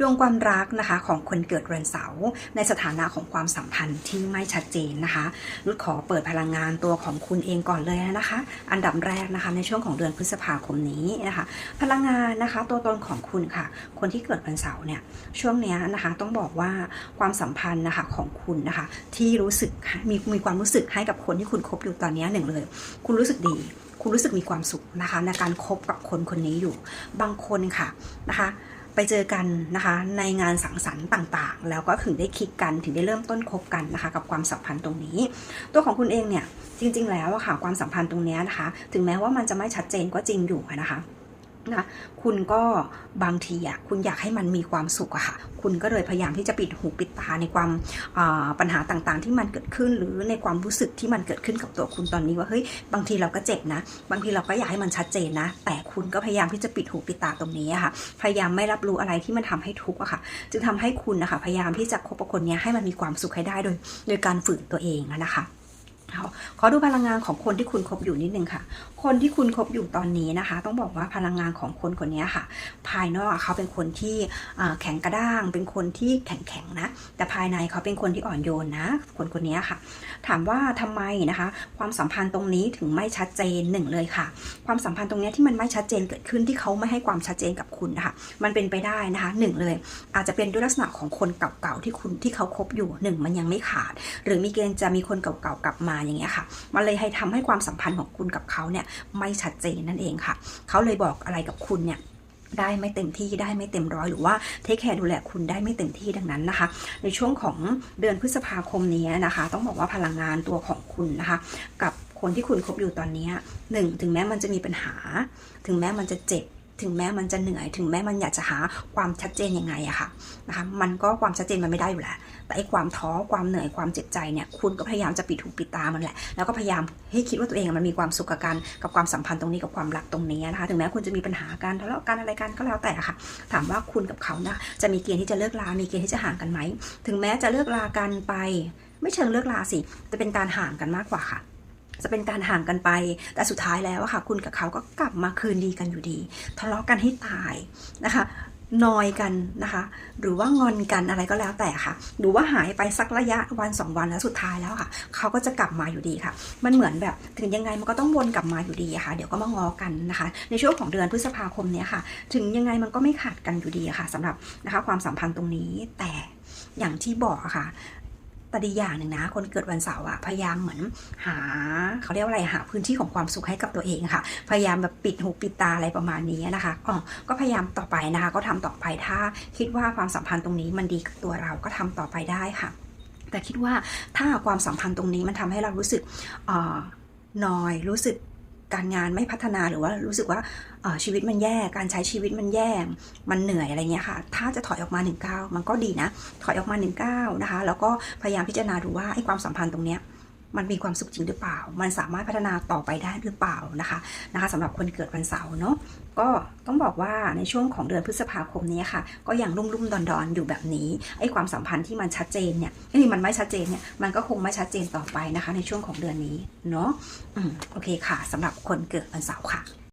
ดวงความรักนะคะของคนเกิดวันเสาร์ในสถานะของความสัมพันธ์ที่ไม่ชัดเจนนะคะรุดขอเปิดพลังงานตัวของคุณเองก่อนเลยนะคะ อันดับแรกนะคะในช่วงของเดือนพฤษภาคมนี้นะคะ พลังงานนะคะตัวตนของคุณค่ะ คนที่เกิดวันเสาร์เนี่ยช่วงเนี้ยนะคะต้องบอกว่าความสัมพันธ์นะคะของคุณนะคะที่รู้สึกมีมีความรู้สึกให้กับคนที่คุณคบอยู่ตอนนี้หนึ่งเลย คุณรู้สึกดีคุณรู้สึกมีความสุขนะคะในการคบกับคนคนนี้อยู่ บางคนค่ะนะคะ ไปเจอกันนะคะในงานสังสรรค์ต่างๆ แล้วก็ถึงได้คิดกันถึงได้เริ่มต้นคบกันนะคะ กับความสัมพันธ์ตรงนี้ ตัวของคุณเองเนี่ยจริง ๆ แล้วอะค่ะความสัมพันธ์ตรงนี้นะคะ ถึงแม้ว่ามันจะไม่ชัดเจนก็จริงอยู่นะคะ นะคุณก็บางทีอะคุณอยากให้มันมีความสุขอะค่ะ คุณก็เลยพยายามที่จะปิดหูปิดตาในความาปัญหาต่างๆ ที่มันเกิดขึ้นหรือในความรู้สึกที่มันเกิดขึ้นกับตัวคุณตอนนี้ว่าเฮ้ยบางทีเราก็เจ็บนะ บางทีเราก็อยากให้มันชัดเจนนะ แต่คุณก็พยายามที่จะปิดหูปิดตาตรงนี้อะค่ะ พยายามไม่รับรู้อะไรที่มันทำให้ทุกข์อะค่ะ จึงทำให้คุณนะคะพยายามที่จะคบกับคนเนี้ยให้มันมีความสุขให้ได้โดย โดยการฝืนตัวเองนะคะ ขอดูพลังงานของคนที่คุณคบอยู่นิดนึงค่ะ คนที่คุณคบอยู่ตอนนี้นะคะ ต้องบอกว่าพลังงานของคนคนนี้ค่ะ ภายนอกเขาเป็นคนที่แข็งกระด้าง เป็นคนที่แข็งแข็งนะ แต่ภายในเขาเป็นคนที่อ่อนโยนนะ คนคนนี้ค่ะ ถามว่าทำไมนะคะ ความสัมพันธ์ตรงนี้ถึงไม่ชัดเจนหนึ่งเลยค่ะ ความสัมพันธ์ตรงนี้ที่มันไม่ชัดเจนเกิดขึ้นที่เขาไม่ให้ความชัดเจนกับคุณนะคะ มันเป็นไปได้นะคะหนึ่งเลย อาจจะเป็นด้วยลักษณะของคนเก่าๆที่คุณที่เขาคบอยู่หนึ่งมันยังไม่ขาด หรือมีเกณฑ์จะมีคนเก่าๆกลับมาอย่างเงี้ยค่ะ มันเลยให้ทำให้ความสัมพันธ์ของคุณกับเขาเนี่ยไม่ชัดเจนนั่นเองค่ะ เขาเลยบอกอะไรกับคุณเนี่ยได้ไม่เต็มที่ได้ไม่เต็มร้อยหรือว่าเทคแคร์ดูแลคุณได้ไม่เต็มที่ดังนั้นนะคะ ในช่วงของเดือนพฤษภาคมนี้นะคะ ต้องบอกว่าพลังงานตัวของคุณนะคะ กับคนที่คุณคบอยู่ตอนนี้หนึ่งถึงแม้มันจะมีปัญหา ถึงแม้มันจะเจ็บ ถึงแม้มันจะเหนื่อย ถึงแม้มันอยากจะหาความชัดเจนยังไงอะค่ะนะคะมันก็ความชัดเจนมันไม่ได้อยู่แล้วแต่ไอ้ความท้อความเหนื่อยความเจ็บใจเนี่ยคุณก็พยายามจะปิดหูปิดตามันแหละ แล้วก็พยายามให้คิดว่าตัวเองมันมีความสุขกับการกับความสัมพันธ์ตรงนี้กับความรักตรงนี้นะคะถึงแม้คุณจะมีปัญหาการทะเลาะกันอะไรกันก็แล้วแต่ค่ะ ถามว่าคุณกับเขานะจะมีเกณฑ์ที่จะเลิกลา มีเกณฑ์ที่จะห่างกันไหมถึงแม้จะเลิกลากันไป ไม่เชิงเลิกลาสิจะเป็นการห่างกันมากกว่าค่ะ จะเป็นการห่างกันไป แต่สุดท้ายแล้วค่ะ คุณกับเขาก็กลับมาคืนดีกันอยู่ดี ทะเลาะกันให้ตายนะคะนอยกันนะคะ หรือว่างอนกันอะไรก็แล้วแต่ค่ะ หรือว่าหายไปสักระยะวันสองวันแล้วสุดท้ายแล้วค่ะ เขาก็จะกลับมาอยู่ดีค่ะ มันเหมือนแบบถึงยังไงมันก็ต้องวนกลับมาอยู่ดีค่ะ เดี๋ยวก็มางอกันนะคะ ในช่วงของเดือนพฤษภาคมเนี้ยค่ะ ถึงยังไงมันก็ไม่ขาดกันอยู่ดีค่ะสำหรับนะคะความสัมพันธ์ตรงนี้แต่อย่างที่บอกค่ะ แต่ดีอย่างหนึ่งนะ คนเกิดวันเสาร์อะพยายามเหมือนหาเขาเรียกว่าอะไรหาพื้นที่ของความสุขให้กับตัวเองค่ะ พยายามแบบปิดหูปิดตาอะไรประมาณนี้นะคะอ๋อก็พยายามต่อไปนะคะ ก็ทำต่อไปถ้าคิดว่าความสัมพันธ์ตรงนี้มันดีกับตัวเราก็ทำต่อไปได้ค่ะ แต่คิดว่าถ้าความสัมพันธ์ตรงนี้มันทำให้เรารู้สึกอ่อนอยรู้สึก การงานไม่พัฒนาหรือว่ารู้สึกว่าชีวิตมันแย่การใช้ชีวิตมันแย่มันเหนื่อยอะไรเงี้ยค่ะ ถ้าจะถอยออกมา1นก้ามันก็ดีนะ ถอยออกมา1นก้านะคะแล้วก็พยายามพิจารณาดูว่าไอ้ความสัมพันธ์ตรงเนี้ย มันมีความสุขจริงหรือเปล่า มันสามารถพัฒนาต่อไปได้หรือเปล่านะคะนะคะสำหรับคนเกิดวันเสาร์เนาะก็ต้องบอกว่าในช่วงของเดือนพฤษภาคมนี้ค่ะ ก็ยังรุ่มรุ่มดอนดอนอยู่แบบนี้ไอ้ความสัมพันธ์ที่มันชัดเจนเนี่ยไอ้ที่มันไม่ชัดเจนเนี่ยมันก็คงไม่ชัดเจนต่อไปนะคะ ในช่วงของเดือนนี้เนาะอืมโอเคค่ะสำหรับคนเกิดวันเสาร์ค่ะ